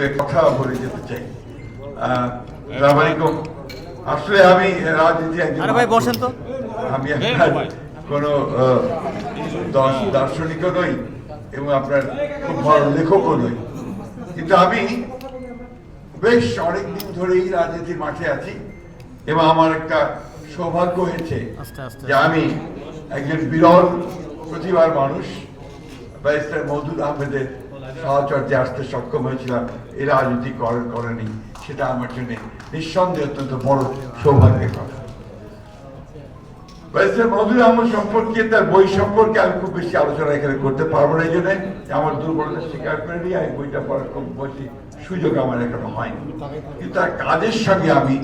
কথা বলে যেতে চাই। আলাইকুম আসলে আমি রাজনীতি একজন আরে ভাই বসেন তো। আমি কোনো দার্শনিকও নই এবং আপনার খুব বড় লেখকও নই। কিন্তু আমি বেশ অনেকদিন ধরেই রাজনীতির মাঠে আছি এবং আমার একটা সৌভাগ্য হয়েছে। যে আমি একজন বিরল প্রতিভার মানুষ ব্যারিস্টার মওদুদ আহমেদের সাহচর্যে আসতে সক্ষম হয়েছিলাম এই রাজনীতি করেন, সেটা আমার জন্য নিঃসন্দেহে অত্যন্ত বড় সৌভাগ্যের কথা। আহমদ সম্পর্কে, তার বই সম্পর্কে আমি খুব বেশি আলোচনা এখানে করতে পারব না, এই জন্য আমার দুর্বলতা স্বীকার করে আমি বইটা পড়ার সুযোগ আমার হয়নি। কিন্তু তার কাজের সঙ্গে আমি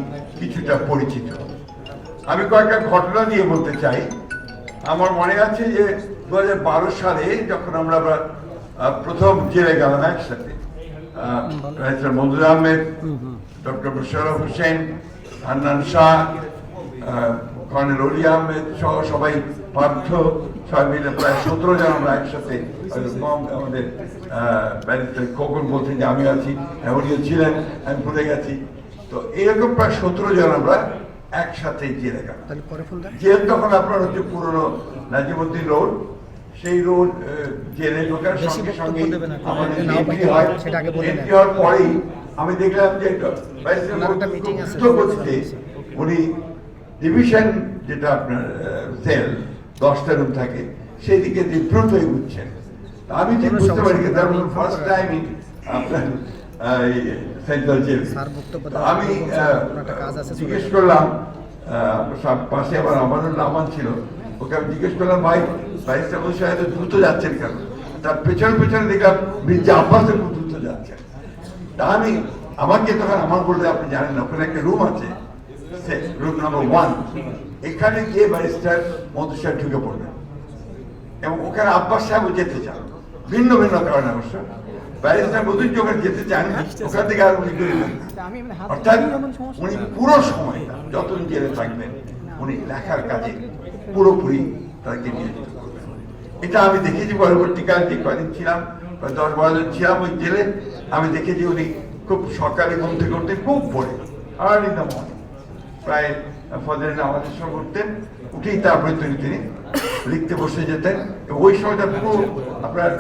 কিছুটা পরিচিত। আমি কয়েকটা ঘটনা দিয়ে বলতে চাই। আমার মনে আছে যে দু হাজার বারো সালে যখন আমরা প্রথম জেলে গেলাম একসাথে। Writer Manjur Ahmed doctor Mosharraf Hossain Hannan Shah colonel Oli Ahmed সহ সবাই পার্থ সবাই মিলে প্রায় সতেরো জন আমরা একসাথে আমাদের ব্যারিস্টার খোকন বলছেন যে আমি আছি হ্যাঁ, উনিও ছিলেন আমি ভুলে গেছি। তো এরকম প্রায় সতেরো জন আমরা একসাথে জেলে গেলাম। জেল তখন আপনার হচ্ছে পুরনো নাজিমুদ্দিন রোড সেই রোড জেলে ঢোকার সঙ্গে সঙ্গে আমাদের পাইতে হয়। Entry হওয়ার পরেই আমি দেখলাম যে গতিতে উনি ডিভিশন যেটা আপনার সেল দশটা রুম থাকে সেই দিকে যে দ্রুত এগুচ্ছেন আমি ঠিক বুঝতে পারি তার ফার্স্ট inform টাইম আপনার সেন্ট্রাল জেল আমি জিজ্ঞেস করলাম পাশে আবার আমানুল্লাহ আমান ছিল। ওকে আমি জিজ্ঞেস করলাম ভাই ব্যারিস্টার বসে এত দ্রুত যাচ্ছেন কেন? তার পেছনে পেছনে দেখলাম মির্জা আব্বাস খুব দ্রুত যাচ্ছেন তা আমি আমাকে তখন আমার বলতে আপনি জানেন না, ওখানে একটা রুম আছে রুম নাম্বার ওয়ান এখানে গিয়ে ব্যারিস্টার মধু সাহেব ঢুকে পড়বেন। এবং ওখানে আব্বাস সাহেবও যেতে চান। ভিন্ন ভিন্ন কারণে অবশ্য। ব্যারিস্টার মধুর যখন যেতে চান ওখান থেকে আর উনি অর্থাৎ উনি পুরো সময় যতদিন জেলে থাকবেন, উনি লেখার কাজে পুরোপুরি নিয়োজিত করবেন এটা আমি দেখেছি, পরবর্তীকালে যে কদিন ছিলাম দশ বারো দিন ছিলাম ওই জেলে। আমি দেখেছি উনি খুব সকালে ঘুম থেকে উঠতেন খুব ভোরে আর ইন দ্য মর্নিং প্রায় ফজরের নামাজের সময় উঠতেন, উঠেই তারপরে তিনি তিনি লিখতে বসে যেতেন। ওই সময়টা পুরো আপনার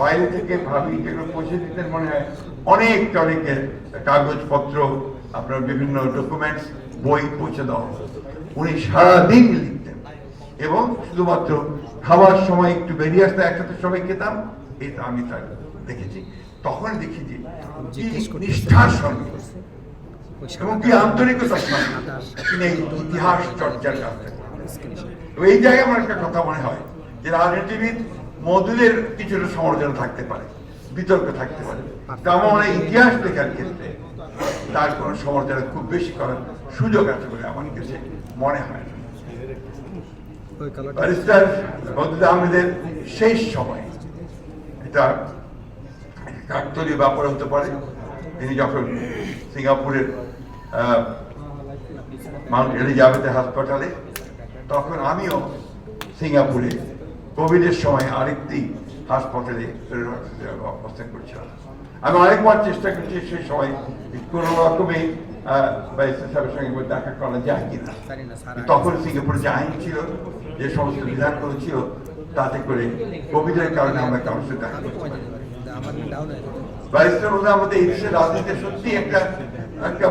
বাইরে থেকে ভাবি যেগুলো পৌঁছে দিতেন মনে হয়। অনেক অনেকের কাগজপত্র, আপনার বিভিন্ন ডকুমেন্টস বই পৌঁছে দেওয়া উনি সারাদিন লিখতেন। এবং শুধুমাত্র খাওয়ার সময় একটু বেরিয়ে আসতে একসাথে সবাই খেতাম এটা আমি তার দেখেছি। তখন দেখি যে। নিষ্ঠার সঙ্গে এবং কি আন্তরিকতার সঙ্গে তিনি ইতিহাস চর্চার কাজটা এই জায়গায় আমার একটা কথা মনে হয় যে রাজনীতিবিদ মধুদের কিছুটা সমালোচনা থাকতে পারে বিতর্ক থাকতে পারে। তেমন মানে ইতিহাস লেখার ক্ষেত্রে তার কোনো সমালোচনা খুব বেশি করার সুযোগ আছে বলে আমার কাছে মনে হয়। না ব্যারিস্টার আহমেদের শেষ সময়। এটা ব্যাপার হতে পারে। তিনি যখন সিঙ্গাপুরের মাউন্ট এলিজাবেথের হাসপাতালে তখন আমিও সিঙ্গাপুরে কোভিডের সময় আরেকটি হাসপাতালে অবস্থান করছিলাম। আমি অনেকবার চেষ্টা করছি সেই সময় কোনো রকমে ব্যারিস্টার সাহেবের সঙ্গে দেখা করা যায় কিনা। তখন সিঙ্গাপুরে যে আইন ছিল যে সমস্ত বিধানগুলো ছিল তাতে করে কোভিডের কারণে আমরা সাথে দেখা আমাদের সত্যি একটা একটা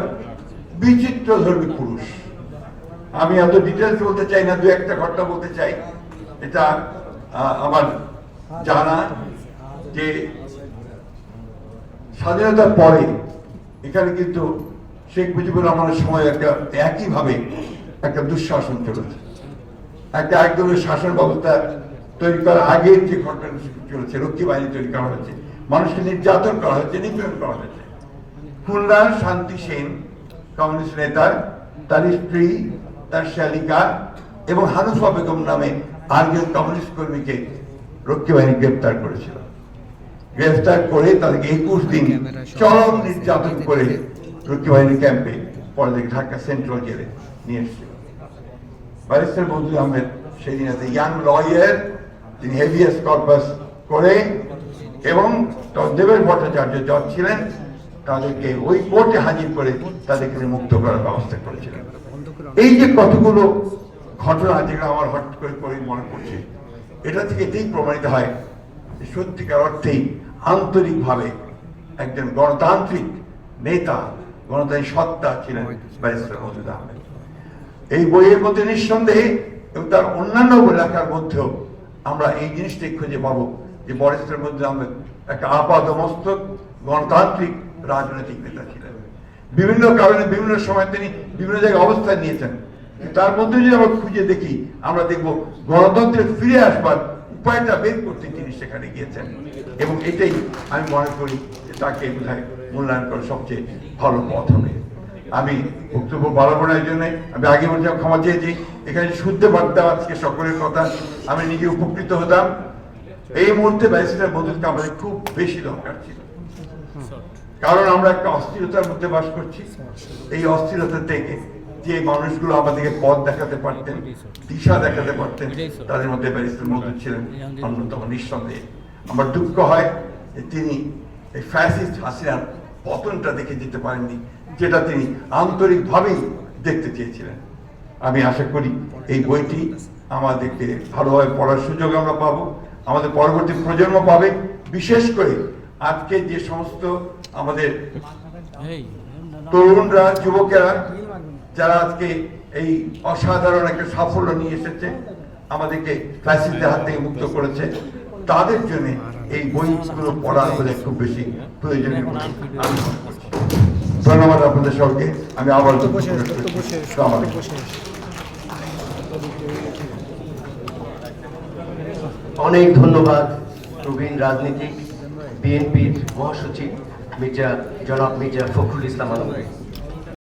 বিচিত্র ধর্মী পুরুষ। আমি এত ডিটেলস বলতে চাই না, দু একটা ঘটনা বলতে চাই। এটা আমার জানা যে স্বাধীনতার পরে এখানে কিন্তু শেখ মুজিবুর রহমানের সময় একটা একইভাবে একটা দুঃশাসন চলেছে। একটা একদমের শাসন ব্যবস্থা তৈরি করার আগে যে ঘটনা চলেছে, রক্ষী বাহিনী তৈরি করা হয়েছে, মানুষকে নির্যাতন করা হয়েছে, নিপীড়ন করা হয়েছে। খুলনার শান্তি সেন, কমিউনিস্ট নেতার, তার স্ত্রী, তার শালিকা এবং হানুফা বেগম নামে আরেকজন কমিউনিস্ট কর্মীকে রক্ষী বাহিনী গ্রেপ্তার করেছিল। গ্রেফতার করে তাদেরকে একুশ দিন চরম নির্যাতন করে রক্ষী বাহিনী ক্যাম্পে পরে ঢাকা সেন্ট্রাল জেলে নিয়ে এসেছিল। ব্যারিস্টার মঞ্জুর আহমেদ সেদিন এত ইয়াং লয়ার তিনি হেভিয়াস কর্পাস করে এবং তখন দেবের ভট্টাচার্য জজ ছিলেন, তাদেরকে ওই কোর্টে হাজির করে তাদেরকে মুক্ত করার ব্যবস্থা করেছিলেন। এই যে কতগুলো ঘটনা যেগুলো আমার হট করে করে মনে পড়ছে, এটা থেকে এটাই প্রমাণিত হয় সত্যিকার অর্থেই আন্তরিকভাবে একজন গণতান্ত্রিক নেতা, গণতান্ত্রিক সত্তা ছিলেন ব্যারিস্টার মজুদ আহমেদ। এই বইয়ের মধ্যে নিঃসন্দেহে এবং তার অন্যান্য লেখার মধ্যেও আমরা এই জিনিসটাই খুঁজে পাবো যে ব্যারিস্টার মজুদ আহমেদ একটা আপাদমস্তক গণতান্ত্রিক রাজনৈতিক নেতা ছিলেন। বিভিন্ন কারণে বিভিন্ন সময় তিনি বিভিন্ন জায়গায় অবস্থান নিয়েছেন। তার মধ্যে যদি আমরা খুঁজে দেখি, আমরা দেখব গণতন্ত্রের ফিরে আসবার উপায়টা বের করতে তিনি সেখানে গিয়েছেন। এবং এটাই আমি মনে করি যে তাকে বোধহয় মূল্যায়ন করা সবচেয়ে ভালো পথ হবে। আমি বক্তব্য বাড়াবো না, এই জন্য আমি আগে বলছিলাম ক্ষমা চেয়েছি। এখানে শুনতে পারতাম আজকে সকলের কথা। আমি নিজে উপকৃত হতাম। এই মুহূর্তে ব্যারিস্টার মধুরকে আমাদের খুব বেশি দরকার ছিল। কারণ আমরা একটা অস্থিরতার মধ্যে বাস করছি। এই অস্থিরতা থেকে যে মানুষগুলো আমাদেরকে পথ দেখাতে পারতেন, দিশা দেখাতে পারতেন, তাদের মধ্যে ব্যারিস্টার মধুর ছিলেন অন্যতম নিঃসন্দেহে। আমার দুঃখ হয় তিনি এই ফ্যাসিস্ট হাসিনার পতনটা দেখে যেতে পারেননি। যেটা তিনি আন্তরিকভাবেই দেখতে চেয়েছিলেন। আমি আশা করি এই বইটি আমাদেরকে ভালোভাবে পড়ার সুযোগ আমরা পাবো। আমাদের পরবর্তী প্রজন্ম পাবে। বিশেষ করে আজকে যে সমস্ত আমাদের তরুণরা যুবকেরা যারা আজকে এই অসাধারণ একটা সাফল্য নিয়ে এসেছে আমাদেরকে ফ্যাসিস্টদের হাত থেকে মুক্ত করেছে তাদের জন্য এই বইগুলো পড়া আমাদের খুব বেশি প্রয়োজনীয় বলে আমি মনে করছি। ধন্যবাদ আপনাদের সবকে আমি আবার অনেক ধন্যবাদ প্রবীণ রাজনীতিক বিএনপির মহাসচিব মির্জা জনাব মির্জা ফখরুল ইসলাম আলমকে